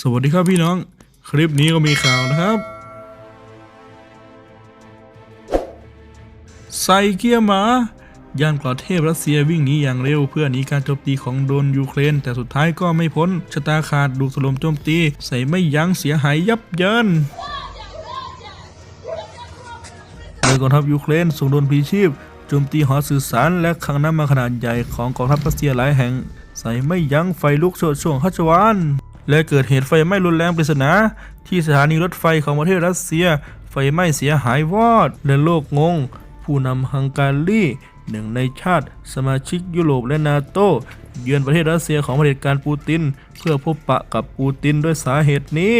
สวัสดีครับพี่น้อง คลิปนี้ก็มีข่าวนะครับใส่เกียหมา ยานกลอเทพรัสเซียวิ่งหนีอย่างเร็ว เพื่อหนีการโจมตีของโดนยูเครน แต่สุดท้ายก็ไม่พ้นชะตาขาดดูถล่มโจมตี ใส่ไม่ยั้งเสียหายยับเยินโดยกองทัพยูเครนส่งโดนพีชีพโจมตีหอสื่อสารและคังน้ำมันขนาดใหญ่ของกองทัพรัสเซียหลายแห่ง ใส่ไม่ยั้งไฟลุกโชนช่วงฮัชวาน และเกิดเหตุไฟไหม้รุนแรงปริศนา ที่สถานีรถไฟของประเทศรัสเซีย ไฟไหม้เสียหายวอด และโลกงง ผู้นำฮังการีหนึ่งในชาติ สมาชิกยุโรปและนาโต เยือนประเทศรัสเซียของเผด็จการปูติน เพื่อพบปะกับปูตินด้วยสาเหตุนี้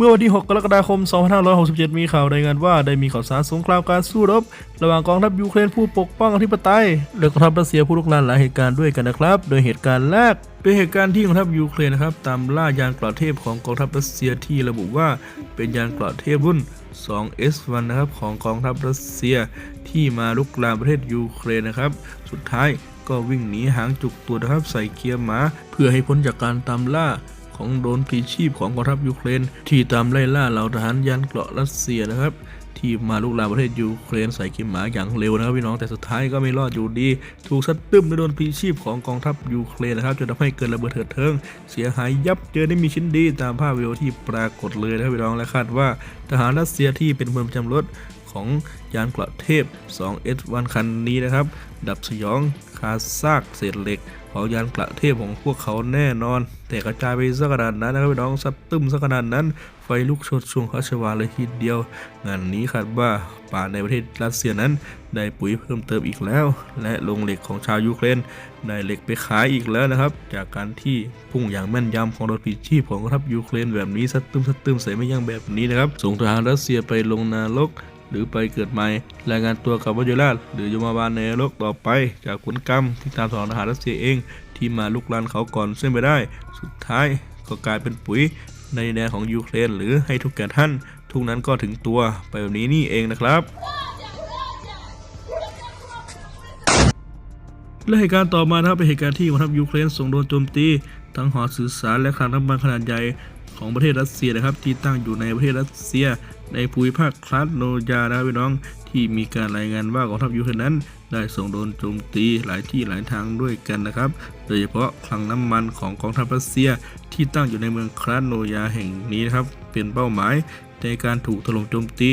เมื่อวันที่ 6 กรกฎาคม 2567 มีข่าวรายงานว่าได้มีข่าวสารสงครามการสู้รบ ระหว่างกองทัพยูเครนผู้ปกป้องอธิปไตย และกองทัพรัสเซียผู้ลุกลานหลายเหตุการณ์ด้วยกันนะครับ โดยเหตุการณ์แรกเป็นเหตุการณ์ที่กองทัพยูเครนนะครับตามล่ายานกราดเทพของกองทัพรัสเซียที่ระบุว่าเป็นยานกราดเทพรุ่น 2S1 นะครับของกองทัพรัสเซียที่มาลุกลามประเทศยูเครนนะครับ สุดท้ายก็วิ่งหนีหางจุกตัวนะครับใส่เกียร์หมา เพื่อให้พ้นจากการตามล่า ของโดรนพลีชีพของกองทัพยูเครน ที่ตามไล่ล่าเหล่าทหารยานเกราะรัสเซียนะครับที่มาลุกลามประเทศยูเครนใส่กิมหมาอย่างเร็วนะครับพี่น้องแต่สุดท้ายก็ไม่รอดอยู่ดี ถูกซัดตึ้มด้วยโดนพีชีพของกองทัพยูเครนนะครับจนทำให้เกิดระเบิดเถิดเทิง เสียหายยับเยินได้มีชิ้นดีตามภาพวิดีโอที่ปรากฏเลยนะครับพี่น้องและคาดว่าทหารรัสเซียที่เป็นเมืองประจำรถ ของยานกระเทพ 2S1 คันนี้นะครับ ดับสยองคาซากเศษเหล็ก ของยานกระเทพของพวกเขาแน่นอน แต่กระจายไปสักขนาดนั้นนะครับน้องซัดตึมสักขนาดนั้น ไฟลุกชนช่วงคัชวาเลยทีเดียว งานนี้คาดว่าป่าในประเทศรัสเซียนั้น ได้ปุ๋ยเพิ่มเติมอีกแล้ว และโรงเหล็กของชาวยูเครนได้เหล็กไปขายอีกแล้วนะครับ จากการที่พุ่งอย่างแม่นยำของรถผีชีพของกองทัพยูเครนแบบนี้ซัดตึมซัดตึมใส่ไม่ยั้งแบบนี้นะครับส่งทหารรัสเซียไปลงนรก หรือไปเกิดใหม่รายงานตัวกับวัจราชหรือยมบาลในนรกต่อไป จากผลกรรมที่ตามสอนทหารรัสเซียเอง ที่มาลุกลานเขาก่อนเส้นไปได้ สุดท้ายก็กลายเป็นปุ๋ยในแดนของยูเครนหรือให้ทุกแก่ท่าน ทุกนั้นก็ถึงตัวไปแบบนี้นี่เองนะครับและเหตุการณ์ต่อมานะครับเป็นเหตุการณ์ที่กองทัพยูเครนส่งโดนโจมตีทั้งหอสื่อสารและคลังน้ำมันขนาดใหญ่ของประเทศรัสเซียนะครับ ที่ตั้งอยู่ในประเทศรัสเซีย ในภูมิภาคคลาสโนยานะครับพี่น้องที่มีการรายงานว่ากองทัพยูเครนนั้น ได้ส่งโดนโจมตีหลายที่หลายทางด้วยกันนะครับ โดยเฉพาะคลังน้ำมันของกองทัพรัสเซียที่ตั้งอยู่ในเมืองคลาสโนยาแห่งนี้นะครับ เป็นเป้าหมายในการถูกถล่มโจมตี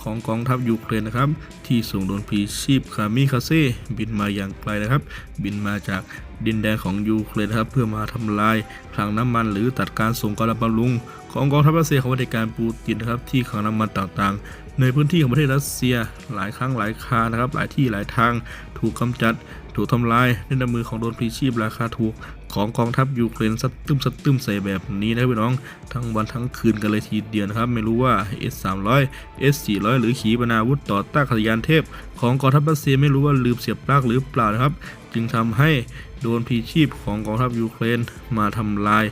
ของกองทัพยูเครนนะครับ ที่ส่งโดนพีชีพคามิคาเซ่บินมาอย่างไกลนะครับ บินมาจาก ดินแดนของยูเครนนะครับเพื่อมาทำลายคลังน้ำมันหรือตัดการส่งกำลังบำรุง ของกองทัพรัสเซียของปฏิการปูตินนะครับที่คลังน้ำมันต่างๆ ในพื้นที่ของประเทศรัสเซียหลายครั้งหลายคานะครับหลายที่หลายทางถูกกำจัดถูกทำลายด้วยน้ำมือของโดนพลีชีพราคาถูก ของกองทัพยูเครนสัดตึมสัดตึมใส่แบบนี้นะพี่น้อง ทั้งวันทั้งคืนกันเลยทีเดียวนะครับ ไม่รู้ว่า S 3 0 0 S 4 0 0 หรือขีปนาวุธต่อต้านขยานเทพ ของกองทัพรัสเซียไม่รู้ว่าลืมเสียบปลั๊กหรือเปล่านะครับ จึงทำให้โดนพีชีพของกองทัพยูเครนมาทำลาย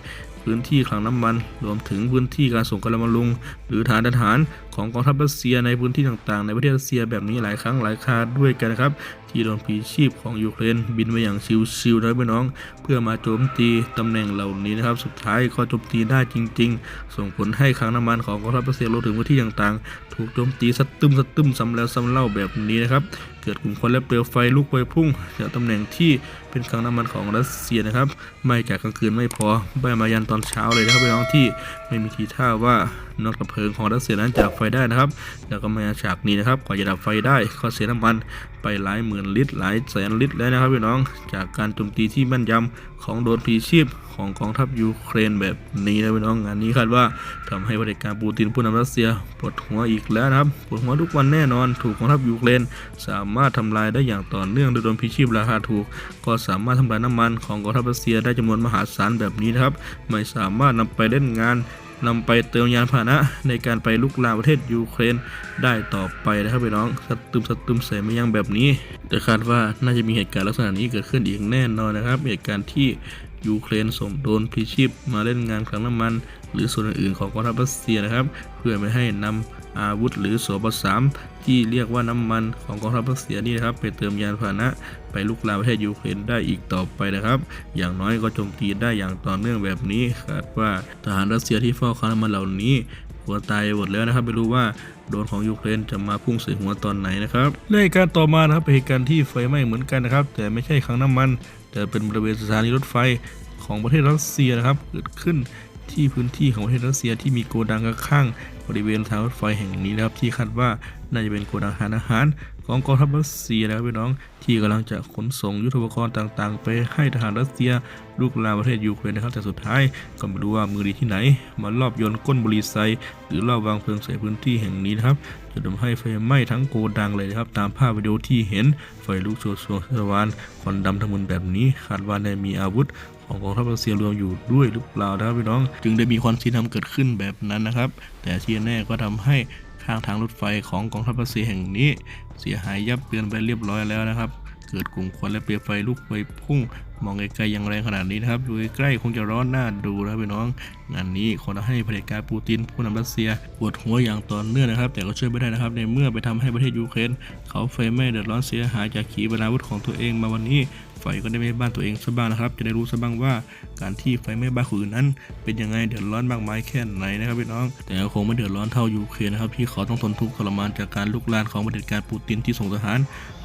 พื้นที่คลังน้ำมัน รวมถึงพื้นที่การส่งกำลังบำรุง หรือฐานทหารของกองทัพรัสเซียในพื้นที่ต่างๆ ในประเทศรัสเซียแบบนี้หลายครั้งหลายคราด้วยกันนะครับ ที่โดนผีชีพของยูเครนบินมาอย่างชิวๆนะพี่น้อง เพื่อมาโจมตีตำแหน่งเหล่านี้นะครับ สุดท้ายก็โจมตีได้จริง ๆ ส่งผลให้คลังน้ำมันของกองทัพรัสเซียรวมถึงพื้นที่ต่างๆ ถูกโจมตีสัดตึมสัดตึมซ้ำแล้วซ้ำเล่าแบบนี้นะครับ เกิดกลุ่มควันและเปลวไฟลุกไปพุ่งจากตำแหน่งที่เป็นคลังน้ำมันของรัสเซียนะครับ ไม่จากกลางคืนไม่พอไหม้มายันตอนเช้าเลยนะครับพี่น้องที่ ไม่มีทีท่าว่านอกกระเพลิงของรัสเซียนั้นจะดับไฟได้นะครับ แล้วก็มาฉากนี้นะครับกว่าจะดับไฟได้ก็เสียน้ำมันไปหลายหมื่นลิตรหลายแสนลิตรแล้วนะครับพี่น้อง จากการโจมตีที่แม่นยำของโดรนพีชีพของกองทัพยูเครนแบบนี้นะพี่น้องงานนี้คาดว่าทำให้เผด็จการปูตินผู้นำรัสเซียปวดหัวอีกแล้วนะครับปวดหัวทุกวันแน่นอนถูกกองทัพยูเครนสามารถทำลายได้อย่างต่อเนื่องโดยโดนพีชีพราคาถูก ก็สามารถทำลายน้ำมันของกองทัพรัสเซียได้จำนวนมหาศาลแบบนี้นะครับ ไม่สามารถนำไปเล่นงาน นำไปเติมยานพาหนะในการไปลุกลามประเทศยูเครนได้ต่อไปนะครับพี่น้องสตึมสตึมใส่ไม่ยั้งแบบนี้ แต่คาดว่าน่าจะมีเหตุการณ์ลักษณะนี้เกิดขึ้นอีกแน่นอนนะครับ เหตุการณ์ที่ยูเครนส่งโดนพลีชีพมาเล่นงานคลังน้ำมัน หรือส่วนอื่นๆของกองทัพรัสเซียนะครับ เพื่อไม่ให้นำอาวุธหรือโสบสาม ที่เรียกว่าน้ำมันของกองทัพรัสเซียนี่นะครับไปเติมยานพาหนะไปลุกลามประเทศยูเครนได้อีกต่อไปนะครับ อย่างน้อยก็โจมตีได้อย่างต่อเนื่องแบบนี้คาดว่าทหารรัสเซียที่เฝ้าคลัน้ำมันเหล่านี้หัวตายหมดแล้วนะครับไม่รู้ว่าโดนของยูเครนจะมาพุ่งใส่หัวตอนไหนนะครับและเหตุการณ์ต่อมานะครับเป็นเหตุการณ์ที่ไฟไหม้เหมือนกันนะครับ แต่ไม่ใช่คลังน้ำมัน แต่เป็นบริเวณสถานีรถไฟของประเทศรัสเซียนะครับ เกิดขึ้น ที่พื้นที่ของประเทศรัสเซียที่มีโกดังข้างบริเวณทางรถไฟแห่งนี้นะครับที่คาดว่าน่าจะเป็นโกดังทาอาหารของกองทัพรัสเซียนะครับพี่น้องที่กำลังจะขนส่งยุทโธปกรณ์ต่างๆ ไปให้ทหารรัสเซียลุกลามประเทศยูเครนนะครับ แต่สุดท้ายก็ไม่รู้ว่ามือดีที่ไหน มาลอบโยนก้นบุหรีไซหรือลอบวางเพลิงใส่พื้นที่แห่งนี้นะครับจนทำให้ไฟไหม้ทั้งโกดังเลยนะครับ ตามภาพวิดีโอที่เห็นไฟลุกโชนสวงสวานควันดำทั้งหมดแบบนี้คาดว่าได้มีอาวุธ ของกองทัพรัสเซียรวมอยู่ด้วยหรือเปล่านะครับพี่น้อง จึงได้มีความชินทำเกิดขึ้นแบบนั้นนะครับ แต่ที่แน่ก็ทำให้ข้างทางรถไฟของกองทัพรัสเซียแห่งนี้ เสียหายยับเยินไปเรียบร้อยแล้วนะครับ เกิดกลุ่มควันและเปลวไฟลุกไฟพุ่ง มองไกลๆอย่างแรงขนาดนี้นะครับดูใกล้คงจะร้อนหน้าดูนะครับพี่น้องงานนี้ขอให้เผด็จการปูตินผู้นำรัสเซียปวดหัวอย่างต่อเนื่องนะครับ แต่ก็ช่วยไม่ได้นะครับ ในเมื่อไปทำให้ประเทศยูเครนเขาไฟไหม้เดือดร้อนเสียหายจากขีปนาวุธของตัวเองมาวันนี้ ไฟก็ได้ไหม้บ้านตัวเองซะบ้างนะครับ จะได้รู้ซะบ้างว่าการที่ไฟไหม้บ้านคนอื่นนั้น เป็นยังไงเดือดร้อนมากมายแค่ไหนนะครับพี่น้อง แต่ก็คงไม่เดือดร้อนเท่ายูเครนนะครับที่เขาต้องทนทุกข์ทรมานจากการลุกลามของเผด็จการปูตินที่ส่งทหาร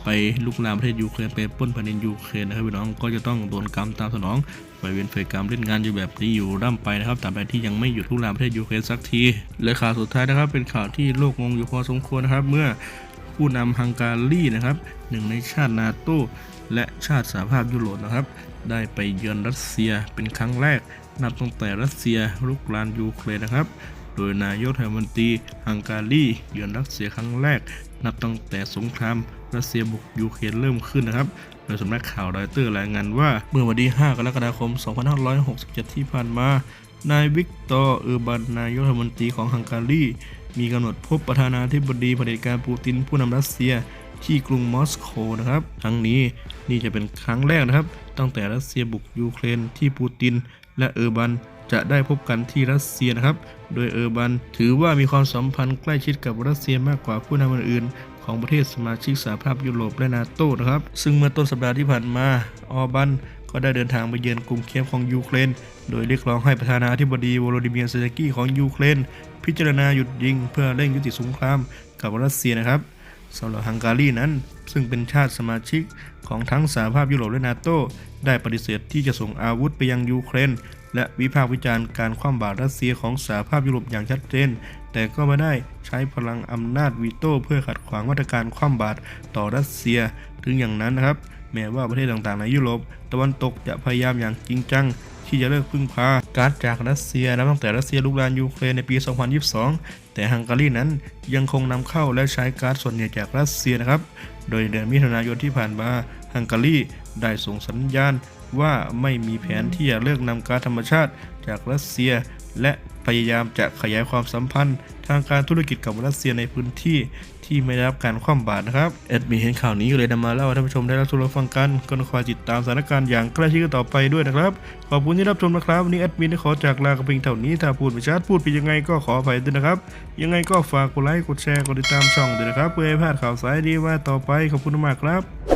ไปลุกลามประเทศยูเครนไปป้นแผ่นดินยูเครนนะครับพี่น้องก็จะต้องโดนกรรมตามสนองไปเวียนเฟกรรมเล่นงานอยู่แบบนี้อยู่ร่ำไปนะครับตามไปที่ยังไม่หยุดลุกลามประเทศยูเครนสักทีและข่าวสุดท้ายนะครับ เป็นข่าวที่โลกงงอยู่พอสมควรนะครับเมื่อ ผู้นำฮังการีนะครับหนึ่งในชาตินาโตและชาติสหภาพยุโรปนะครับ ได้ไปเยือนรัสเซียเป็นครั้งแรก นับตั้งแต่รัสเซียลุกลามยูเครนนะครับ โดยนายกรัฐมนตรีฮังการีเยือนรัสเซียครั้งแรก นับตั้งแต่สงครามรัสเซียบุกยูเครนเริ่มขึ้นนะครับโดยสำนักข่าวรอยเตอร์รายงานว่าเมื่อวันที่ 5 กรกฎาคม 2567 ที่ผ่านมา นายวิกตอร์เออร์บันนายกรัฐมนตรีของฮังการี มีกำหนดพบประธานาธิบดีเผด็จการปูตินผู้นำรัสเซียที่กรุงมอสโกนะครับทั้งนี้นี่จะเป็นครั้งแรกนะครับ ตั้งแต่รัสเซียบุกยูเครนที่ปูติน และเออร์บันจะได้พบกันที่รัสเซียนะครับ โดยเออร์บันถือว่ามีความสัมพันธ์ใกล้ชิดกับรัสเซียมากกว่าผู้นำอื่นๆของประเทศสมาชิกสหภาพยุโรปและนาโตนะครับ ซึ่งเมื่อต้นสัปดาห์ที่ผ่านมา ออร์บัน ก็ได้เดินทางไปเยือนกรุงเคียฟของยูเครน โดยเรียกร้องให้ประธานาธิบดีวโลดิเมียร์เซเลนสกี้ของยูเครน พิจารณาหยุดยิงเพื่อเร่งยุติสงครามกับรัสเซียนะครับสำหรับฮังการีนั้น ซึ่งเป็นชาติสมาชิกของทั้งสหภาพยุโรปและนาโตได้ปฏิเสธที่จะส่งอาวุธไปยังยูเครน และวิพากษ์วิจารณ์การคว่ำบาตรรัสเซียของสหภาพยุโรปอย่างชัดเจน แต่ก็ไม่ได้ใช้พลังอำนาจวีโต้เพื่อขัดขวางมาตรการคว่ำบาตรต่อรัสเซีย ถึงอย่างนั้นนะครับ แม้ว่าประเทศต่างๆในยุโรปตะวันตกจะพยายามอย่างจริงจังที่จะเลิกพึ่งพากาซจากรัสเซียนับตั้งแต่รัสเซียลุกรานยูเครนในปี 2022 แต่ฮังการีนั้นยังคงนำเข้าและใช้ก๊าซส่วนใหญ่จากรัสเซียนะครับ โดยเดือนมิถุนายนที่ผ่านมาฮังการีได้ส่งสัญญาณว่าไม่มีแผนที่จะเลิกนำก๊าซธรรมชาติจากรัสเซีย และพยายามจะขยายความสัมพันธ์ ทางการธุรกิจกับรัสเซียในพื้นที่ที่ไม่ได้รับการคว่ำบาตรนะครับแอดมินเห็นข่าวนี้ก็เลยนำมาเล่าให้ท่านผู้ชมได้รับชมรับฟังกันก็คอยติดตามสถานการณ์อย่างใกล้ชิดต่อไปด้วยนะครับ ขอบคุณที่รับชมนะครับวันนี้แอดมินได้ขอจากลากับเพียงเท่านี้ถ้าพูดไม่ชัดพูดผิดยังไงก็ขออภัยด้วยนะครับ ยังไงก็ฝากกดไลค์กดแชร์กดติดตามช่องด้วยนะครับเพื่อให้พลาดข่าวสารดีว่าต่อไปขอบคุณมากครับ